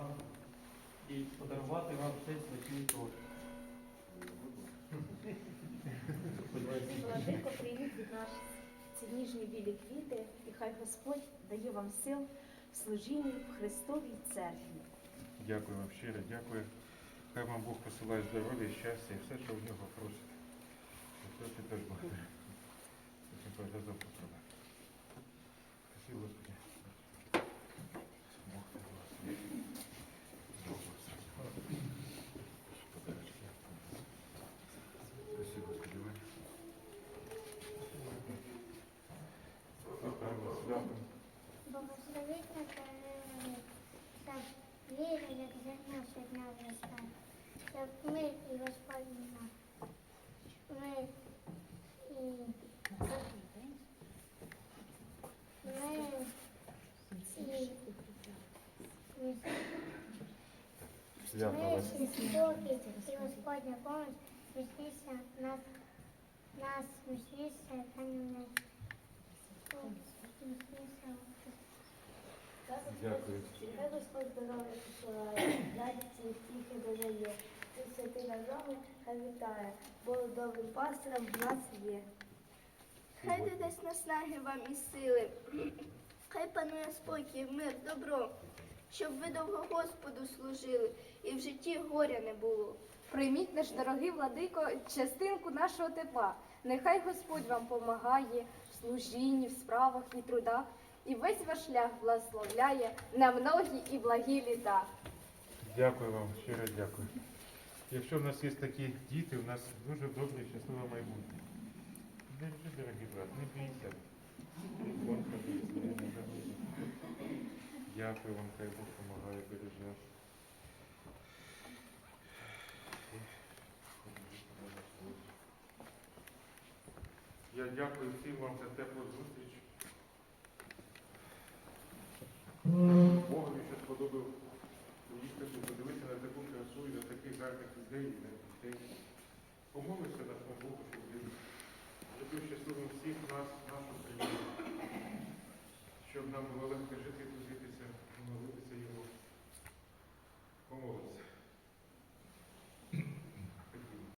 справи і подарувати вам цей святий торт. Владико, прийміть від нас ці ніжні білі квіти, і хай Господь дає вам сил в служінні в Христовій церкві. Дякую вам щиро, дякую. Хай вам Бог посилає здоров'я, щастя і все, що в нього просить. Це теж благодарю. Вас святом. Благословить Наталію, щоб віра, як зерно щодня вростає, щоб ми і Господь нас. Ми і ми, і Свято ми вас. і спокій, і Господня помощь, вічніся нас, нас вічніся та не не. Дякую. Хай Господь здоров'я посилає, радість і втіхи додає. Ти святий нами, хай вітає, бо добрим пастирем в нас є. Хай додасть наснаги вам і сили, хай панує спокій, мир, добро, щоб ви довго Господу служили і в житті горя не було. Прийміть наш дорогий владико частинку нашого тепла. Нехай Господь вам помагає в служінні, в справах і трудах, і весь ваш шлях благословляє на многі і благі літа. Дякую вам, щиро дякую. Якщо в нас є такі діти, у нас дуже добре і щасливе майбутнє. Вже, дорогі брат, не бійся. Дякую вам, хай Бог допомагає, береже. Я дякую всім вам за теплу зустріч. Богові, що сподобав поїхати, подивитися на таку красу і на таких гарних людей і на дітей. Помолися нашому Богу, щоб він зробив щасливим всіх нас, нашу країну, щоб нам було легко жити